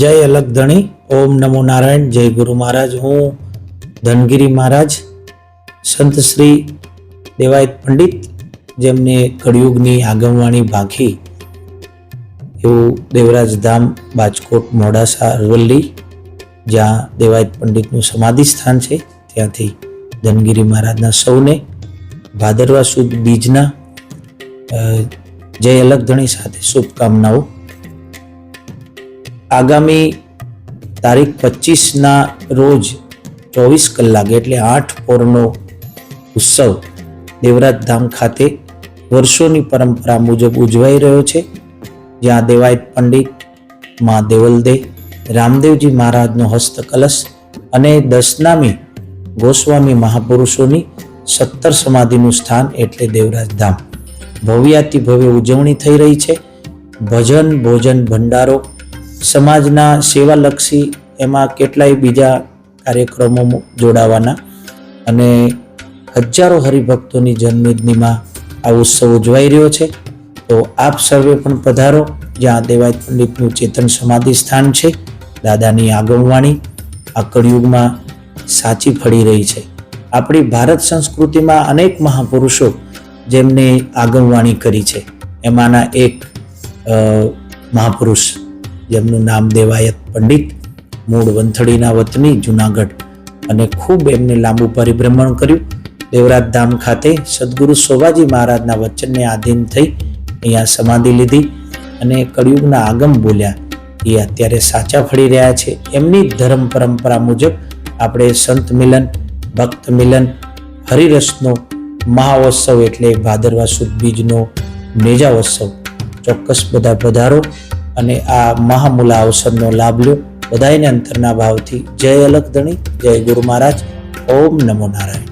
જય અલગ ધણી, ઓમ નમો નારાયણ, જય ગુરુ મહારાજ. હું ધનગીરી મહારાજ, સંત શ્રી દેવાયત પંડિત, જેમને કળિયુગની આગમવાણી ભાખી, એવું દેવરાજ ધામ, બાજકોટ, મોડાસા, અરવલ્લી, જ્યાં દેવાયત પંડિતનું સમાધિ સ્થાન છે. ત્યાંથી ધનગીરી મહારાજના સૌને ભાદરવા સુદ બીજના જય અલગ ધણી સાથે શુભકામનાઓ આગામી તારીખ પચીસના રોજ ચોવીસ કલાક એટલે આઠ પોરનો ઉત્સવ દેવરાજ ધામ ખાતે વર્ષોની પરંપરા મુજબ ઉજવાઈ રહ્યો છે. જ્યાં દેવાયત પંડિત મા દેવલદે રામદેવજી મહારાજનો હસ્તકલશ અને દસનામી ગોસ્વામી મહાપુરુષોની સત્તર સમાધિનું સ્થાન એટલે દેવરાજ ધામ. ભવ્યાતિ ભવ્ય ઉજવણી થઈ રહી છે. ભજન, ભોજન, ભંડારો સમાજના સેવાલક્ષી એમાં કેટલાય બીજા કાર્યક્રમો જોડાવાના અને હજારો હરિભક્તોની જન્મદિનીમાં આ ઉત્સવ ઉજવાઈ રહ્યો છે. તો આપ સર્વે પણ પધારો. જ્યાં દેવાય પંડિતનું ચેતન સમાધિ સ્થાન છે. દાદાની આગમવાણી આ કળિયુગમાં સાચી ફળી રહી છે. આપણી ભારત સંસ્કૃતિમાં અનેક મહાપુરુષો જેમને આગમવાણી કરી છે. એમાંના એક મહાપુરુષ જેમનું નામ દેવાયત પંડિત, મૂળ વંથળીના વતની જુનાગઢ. અને ખૂબ એમને લાંબુ પરિભ્રમણ કર્યું. દેવરાજ ધામ ખાતે સદગુરુ સોવાજી મહારાજના વચનને આધીન થઈ અહીંયા સમાધિ લીધી અને કળિયુગના આગમ બોલ્યા, એ અત્યારે સાચા ફળી રહ્યા છે. એમની ધર્મ પરંપરા મુજબ આપણે સંત મિલન, ભક્ત મિલન, હરિરસનો મહાઉત્સવ એટલે ભાદરવા સુદ બીજનો મેજા ઉત્સવ ચોક્કસ બધા પધારો. અને આ મહામૂલા અવસરનો લાભ લ્યો. બધાને અંતરના ભાવથી જય અલગ ધણી જય ગુરુ મહારાજ. ઓમ નમો નારાયણ.